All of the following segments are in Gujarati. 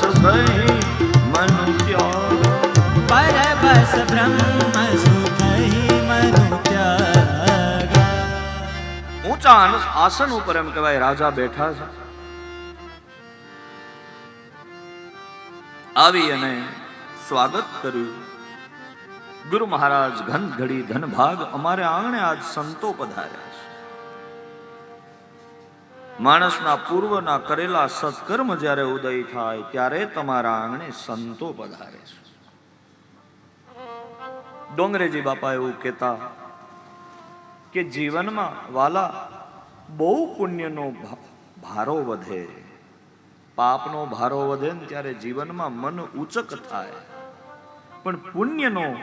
સુખહી મનુ ત્યાગ પરબસ બ્રહ્મ સુખહી મનુ ત્યાગ ઊંચા આસન ઉપર એમ કહેવાય, રાજા બેઠા છે. આવી અને સ્વાગત કર્યું. ગુરુ મહારાજ ઘન ઘડી ધન ભાગ અમારે આંગણે આજ સંતો પધાર્યા છે. માણસના પૂર્વના કરેલા સત્કર્મ જ્યારે ઉદય થાય, ત્યારે તમારા આંગણે સંતો પધારે છે. ડોંગરેજી બાપા એવું કહેતા કે જીવનમાં વાલા બહુ પુણ્યનો ભારો વધે. પાપનો ભારો વધે ને ત્યારે જીવનમાં મન ઉચક થાય. પણ પુણ્યનો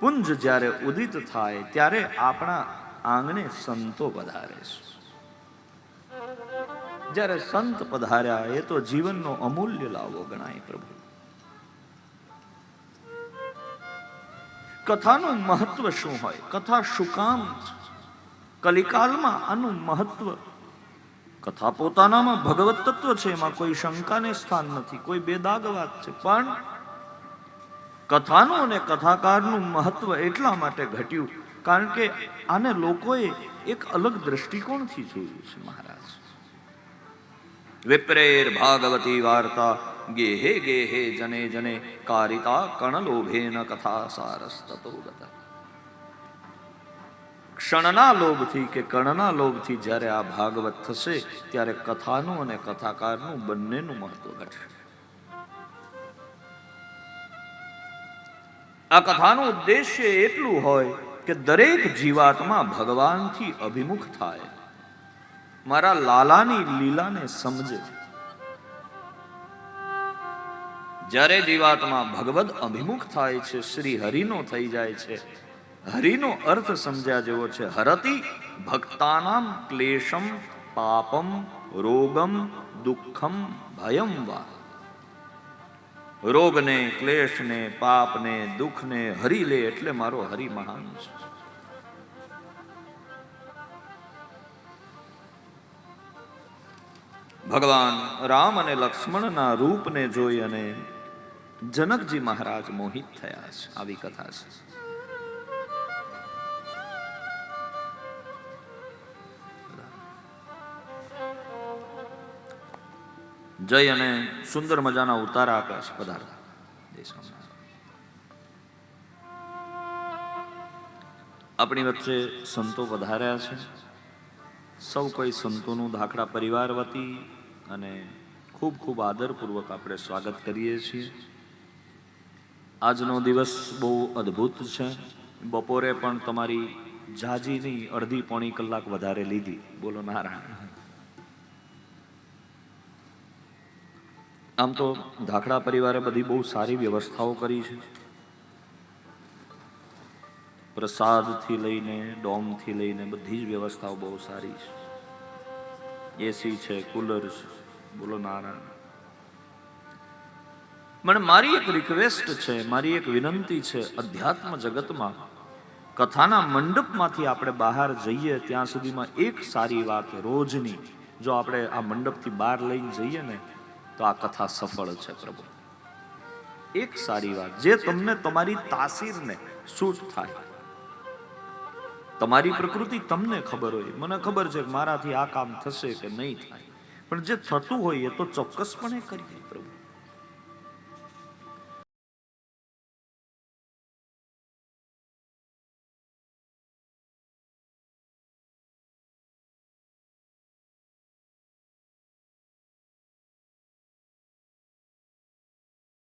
પુંજ જ્યારે ઉદિત થાય, ત્યારે આપણા આંગણે સંતો પધારે છે. જ્યારે સંત પધાર્યા, એ તો જીવનનો અમૂલ્ય લાવો ગણાય પ્રભુ. કથાનું મહત્વ શું હોય? કથા શું કામ કલિકાલમાં આનું મહત્વ. કથા પોતાનામાં ભગવત તત્વ છે, એમાં કોઈ શંકાને સ્થાન નથી, કોઈ બેદાગ વાત છે. પણ કથાનું અને કથાકારનું મહત્વ એટલા માટે ઘટ્યું, કારણ કે આને લોકોએ એક અલગ દ્રષ્ટિકોણથી જોયું છે મહારાજ. વિપ્રેર ભાગવતી વાર્તા ગેહે ગેહે જને જને કારિતા કણલોભેન કથા સારસ્તતો ગતા ક્ષણના લોભથી કે કણના લોભથી જ્યારે આ ભાગવત થશે, ત્યારે કથાનું અને કથાકારનું બંનેનું મહત્વ ઘટશે. આ કથાનું ઉદ્દેશ્ય એટલું હોય કે દરેક જીવાત્મા ભગવાનથી અભિમુખ થાય. મારા લાલાની લીલાને સમજે. જ્યારે જીવાત્મા ભગવદ અભિમુખ થાય છે શ્રી હરિનો થઈ જાય છે. હરિનો અર્થ સમજ્યા જેવો છે, હરતિ ભક્તાનામ ક્લેશમ, પાપમ, રોગમ, દુઃખમ, ભયમ વા. રોગને, ક્લેશને, પાપને, દુઃખને હરી લે એટલે મારો હરિ મહાન છે. ભગવાન રામ અને લક્ષ્મણના રૂપને જોઈ અને જનકજી મહારાજ મોહિત થયા છે. આવી કથા છે. જય અને સુંદર મજાના ઉતારા આકાશ પધારતા. દેશમાં આપણી વચ્ચે સંતો વધાર્યા છે. સૌ કોઈ સંતોનું ધાકડા પરિવાર વતી અને ખૂબ ખૂબ આદરપૂર્વક આપણે સ્વાગત કરીએ છીએ. આજનો દિવસ બહુ અદ્ભુત છે. બપોરે પણ તમારી જાજીની અડધી પોણી કલાક વધારે લીધી. બોલો નારાયણ. આમ તો ધાકડા પરિવારે બધી બહુ સારી વ્યવસ્થાઓ કરી છે. પ્રસાદથી લઈને, ડોમથી લઈને બધી જ વ્યવસ્થાઓ બહુ સારી છે. એસી છે, કુલર છે. બોલો નારાયણ. મને મારી એક રિક્વેસ્ટ છે, મારી એક વિનંતી છે, અધ્યાત્મ જગતમાં, કથાના મંડપમાંથી આપણે બહાર જઈએ, ત્યાં સુધીમાં એક સારી વાત રોજની. જો આપણે આ મંડપથી બહાર લઈને જઈએ ને, તો આ કથા સફળ છે પ્રભુ. એક સારી વાત. જે તમને તમારી તાસીરને સૂટ થાય. તમારી પ્રકૃતિ તમને ખબર હોય. મને ખબર છે કે મારાથી આ કામ થશે કે નહીં થાય. પણ જે થતું હોય એ તો ચોક્કસપણે કરીએ પ્રભુ.